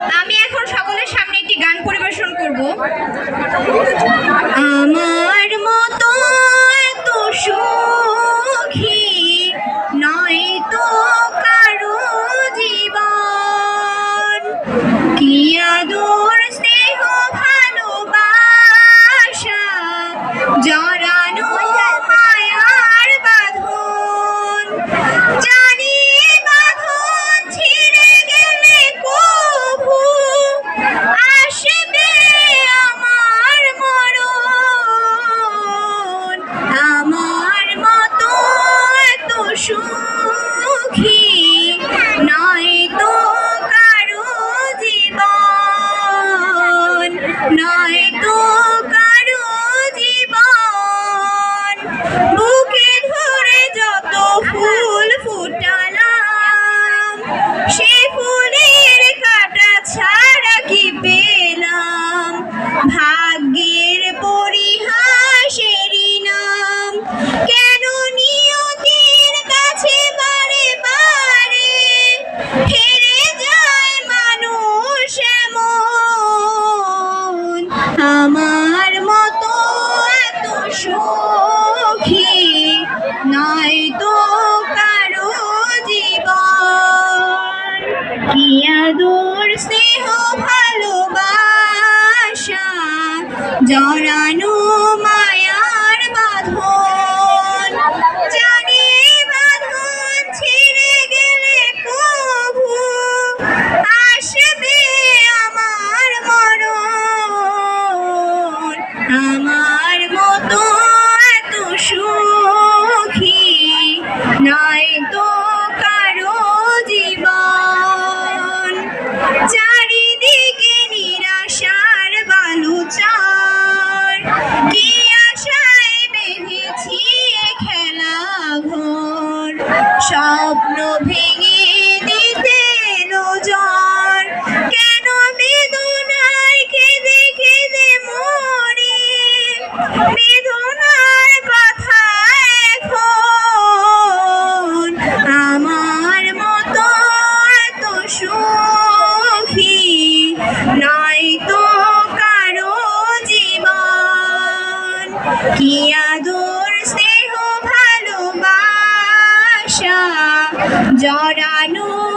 আমি এখন সকলের সামনে একটি গান পরিবেশন করব। আমার মতো সুখী নয় তো কারও জীবন, নয় তো কারও জীবন। বুকে ধরে যত ফুল ফুটালাম, সে ফুলের কাটা ছাড়া কি পেলাম? ভাগ্যের পরিহাসেরই নাম কেন জরানো মায়ার বাঁধন। জানি বাঁধন ছিঁড়ে গেলে প্রভু আসবে আমার মরণ। আমার মতন স্বপ্ন ভেঙে দিতে নজর। কেন বেদনায় খেদে খেদে মরে জড়ানো